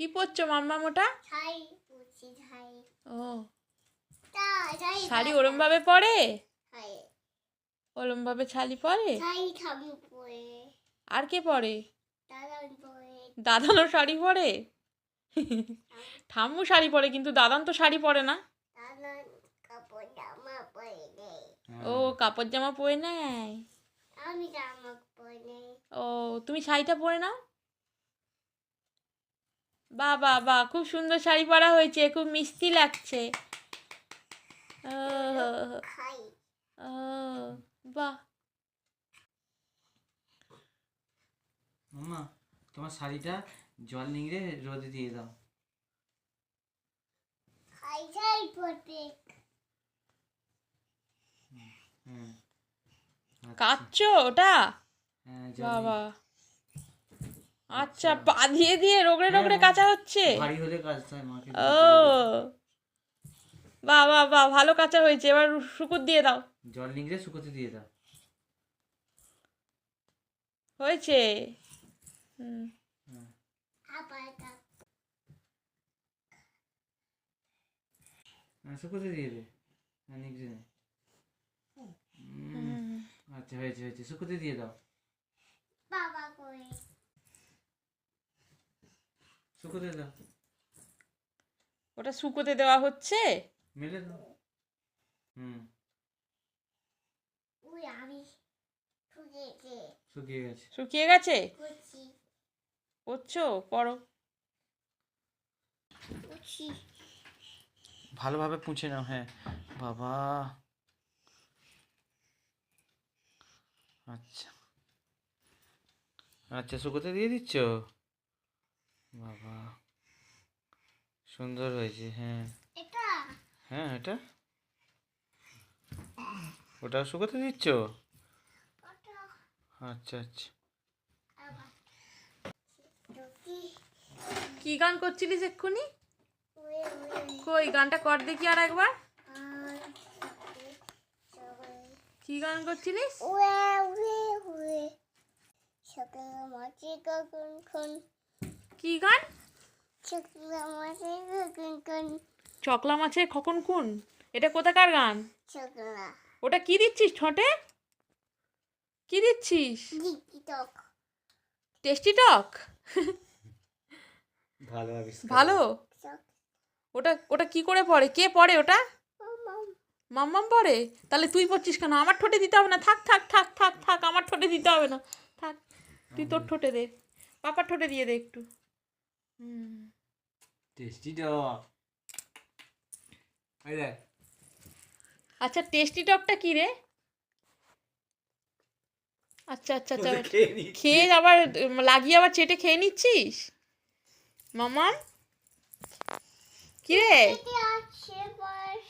কি পরছো মাম্মা মোটা? ও। শাড়ি ওরম ভাবে পরে? ওরম ভাবে শাড়ি পরে? আর কে পরে? দাদানো শাড়ি পরে? ঠাম্মু শাড়ি পরে কিন্তু দাদান তো শাড়ি পরে না। ও কাপড় জামা পরে নেয়। ও তুমি শাড়িটা পরে নাও। বাহ বাহ বাহ খুব সুন্দর শাড়ি পরা হয়েছে খুব মিষ্টি লাগছে। ও, বাহ। মাম্মা তোমার শাড়িটা জল নিংড়ে রোদে দিয়ে দাও। আচ্ছা। কাচ্ছো ওটা? হ্যাঁ বাবা আচ্ছা পা দিয়ে দিয়ে রোগড়ে রোগড়ে হ্যাঁ। কাঁচা হচ্ছে? ভারী হলে হয় মাকে ও। বাহ বাহ বাহ ভালো কাঁচা হয়েছে এবার শুকুর দিয়ে দাও। জল নিংড়ে শুকোতে দিয়ে দাও। হয়েছে? হুম। হ্যাঁ শুকোতে দিয়ে দে। হ্যাঁ নিংড়ে। আচ্ছা হয়েছে হয়েছে শুকোতে দিয়ে দাও বাবা করে শুকোতে দাও। ওটা শুকোতে দেওয়া হচ্ছে? মেলে দাও। হুম। ওই আমি শুকিয়ে গেছে। শুকিয়ে গেছে। পড়ছো পড়ো। ভালোভাবে পুঁছে নাও হ্যাঁ। বাবা। আচ্ছা। আচ্ছা শুকোতে দিয়ে দিচ্ছ? বাবা সুন্দর হয়েছে হ্যাঁ। এটা? হ্যাঁ এটা? ওটা শুকোতে দিচ্ছ? আচ্ছা আচ্ছা। কি গান করছিলিস এক্ষুনি? কই গানটা কর দেখি আর একবার। কি গান করছিলিস? সকালে মাছি কখন কি গান? চকলা মাছের খকন খুন। এটা কোথাকার গান? ওটা কি দিচ্ছিস ঠোঁটে? কি দিচ্ছিস? টেস্টি টক? ভালো ভালো? ওটা ওটা কি করে পড়ে? কে পড়ে ওটা? মাম মাম্মাম পড়ে? তাহলে তুই পড়ছিস কেন? আমার ঠোঁটে দিতে হবে না। থাক থাক থাক থাক থাক আমার ঠোঁটে দিতে হবে না। থাক তুই তোর ঠোঁটে দে। পাপার ঠোঁটে দিয়ে দে একটু। টেস্টি টক আচ্ছা টেস্টি টকটা কি রে আচ্ছা আচ্ছা আচ্ছা খেয়ে আবার লাগিয়ে আবার চেটে খেয়ে নিচ্ছিস? মামা? কি রে আছে বয়স